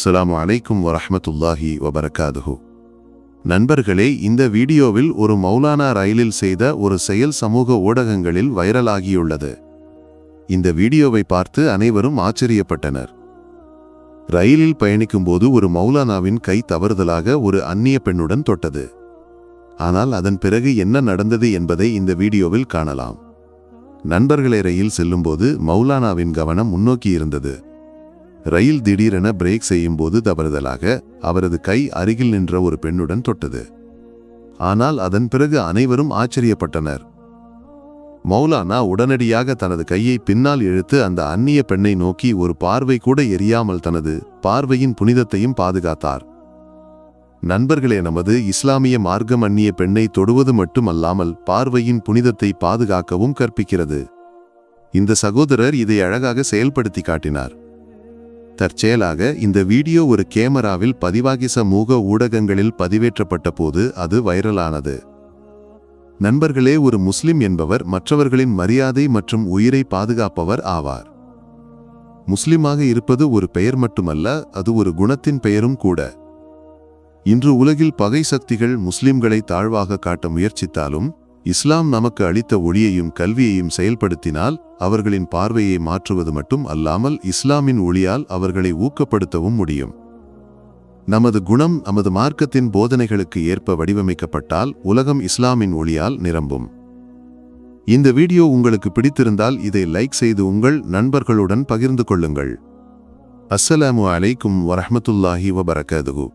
அஸ்ஸலாமு அலைக்கும் வரஹ்மத்துல்லாஹி வபரகாதுஹு. நண்பர்களே இந்த வீடியோவில் ஒரு மௌலானா ரயிலில் செய்த ஒரு செயல் சமூக ஊடகங்களில் வைரலாகியுள்ளது. இந்த வீடியோவை பார்த்து அனைவரும் ஆச்சரியப்பட்டனர். ரயிலில் பயணிக்கும்போது ஒரு மௌலானாவின் கை தவறுதலாக ஒரு அந்நிய பெண்ணுடன் தொட்டது. ஆனால் அதன் பிறகு என்ன நடந்தது என்பதை இந்த வீடியோவில் காணலாம். நண்பர்களே ரயில் செல்லும்போது மௌலானாவின் கவனம் முன்னோக்கி இருந்தது. ரயில் திடீரென பிரேக் செய்யும்போது தவறுதலாக அவரது கை அருகில் நின்ற ஒரு பெண்ணுடன் தொட்டது. ஆனால் அதன் பிறகு அனைவரும் ஆச்சரியப்பட்டனர். மௌலானா உடனடியாக தனது கையை பின்னால் இழுத்து அந்த அந்நிய பெண்ணை நோக்கி ஒரு பார்வை கூட எரியாமல் தனது பார்வையின் புனிதத்தையும் பாதுகாத்தார். நண்பர்களே நமது இஸ்லாமிய மார்க்கம் அந்நிய பெண்ணை தொடுவது மட்டுமல்லாமல் பார்வையின் புனிதத்தை பாதுகாக்கவும் கற்பிக்கிறது. இந்த சகோதரர் இதை அழகாக செயல்படுத்தி காட்டினார். தற்செயலாக இந்த வீடியோ ஒரு கேமராவில் பதிவாகி சமூக ஊடகங்களில் பதிவேற்றப்பட்ட போது அது வைரலானது. நண்பர்களே ஒரு முஸ்லிம் என்பவர் மற்றவர்களின் மரியாதை மற்றும் உயிரை பாதுகாப்பவர் ஆவார். முஸ்லிமாக இருப்பது ஒரு பெயர் மட்டுமல்ல அது ஒரு குணத்தின் பெயரும் கூட. இன்று உலகில் பகை சக்திகள் முஸ்லிம்களை தாழ்வாக காட்ட முயற்சித்தாலும் இஸ்லாம் நமக்கு அளித்த ஒளியையும் கல்வியையும் செயல்படுத்தினால் அவர்களின் பார்வையை மாற்றுவது மட்டும் அல்லாமல் இஸ்லாமின் ஒளியால் அவர்களை ஊக்கப்படுத்தவும் முடியும். நமது குணம் நமது மார்க்கத்தின் போதனைகளுக்கு ஏற்ப வடிவமைக்கப்பட்டால் உலகம் இஸ்லாமின் ஒளியால் நிரம்பும். இந்த வீடியோ உங்களுக்கு பிடித்திருந்தால் இதை லைக் செய்து உங்கள் நண்பர்களுடன் பகிர்ந்து கொள்ளுங்கள். அஸ்ஸலாமு அலைக்கும் வரஹ்மத்துல்லாஹி வபரகாதுஹு.